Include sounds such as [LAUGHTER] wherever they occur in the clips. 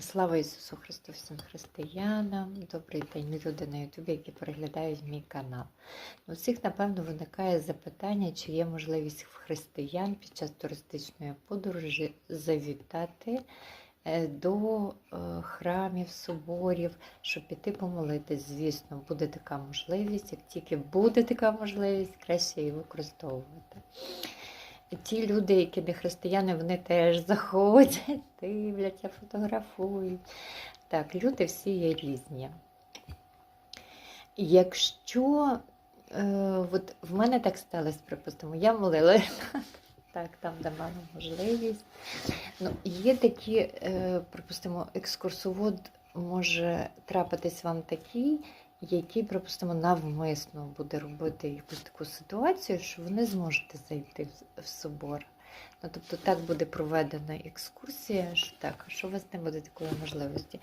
Слава Ісусу Христу, всім християнам. Добрий день, люди на Ютубі, які переглядають мій канал. У всіх, напевно, виникає запитання, чи є можливість християн під час туристичної подорожі завітати е, до е, храмів, соборів, щоб піти помолитись. Звісно, буде така можливість. Як тільки буде така можливість, краще її використовувати. Ті люди, які не християни, вони теж заходять, [LAUGHS] дивляться, фотографують. Так, люди всі є різні. Якщо е, от в мене так сталося, припустимо, я молила, [LAUGHS] так, там де мала можливість. Ну, є такі, е, припустимо, екскурсовод може трапитись вам такий, який, припустимо, навмисно буде робити якусь таку ситуацію, що ви не зможете зайти в, в собор. Ну, тобто так буде проведена екскурсія, що так, що у вас не буде такої можливості.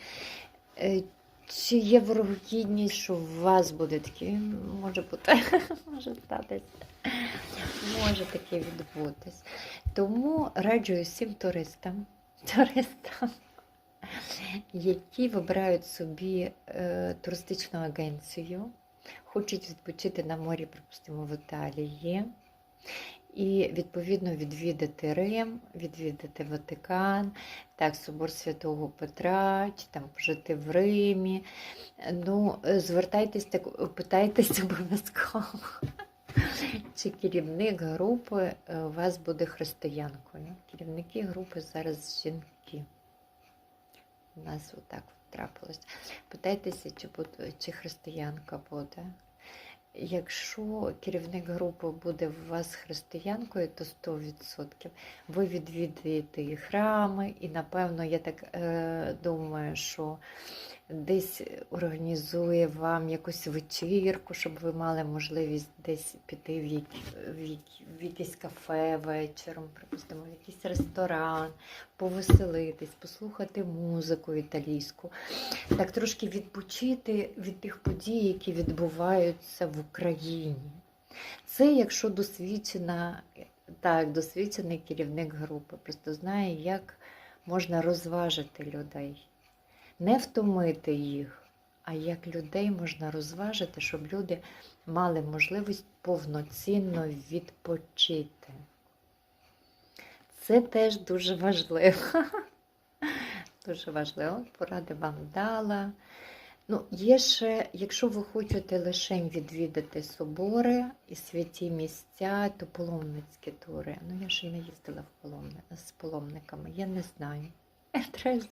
Е, Чи є ворогідність, що у вас буде таке? Може бути, [LAUGHS] може статися. Може таке відбутись. Тому раджу всім туристам, туристам, які вибирають собі е, туристичну агенцію, хочуть відпочити на морі, припустимо, в Італії, і відповідно відвідати Рим, відвідати Ватикан, так, собор Святого Петра, чи там пожити в Римі. Ну, е, звертайтесь так, питайтесь [LAUGHS] обов'язково. Чи керівник групи е, у вас буде християнкою? Керівники групи зараз жінки. У нас отак трапилось. Питайтеся, чи, буде, чи християнка буде. Якщо керівник групи буде у вас християнкою, то 100%. Ви відвідаєте і храми, і, напевно, я так е, думаю, що десь організує вам якусь вечірку, щоб ви мали можливість десь піти в, які, в, які, в якесь кафе вечором, припустимо, в якийсь ресторан, повеселитись, послухати музику італійську, так трошки відпочити від тих подій, які відбуваються в Україні. Це якщо досвідчена, так, досвідчений керівник групи, просто знає, як можна розважити людей, не втомити їх, а як людей можна розважити, щоб люди мали можливість повноцінно відпочити. Це теж дуже важливо. [LAUGHS] Дуже важливо. Поради вам дала. Ну, є ще, якщо ви хочете лише відвідати собори і святі місця, то паломницькі тури. Ну, я ще не їздила в паломни, з паломниками, я не знаю. [LAUGHS]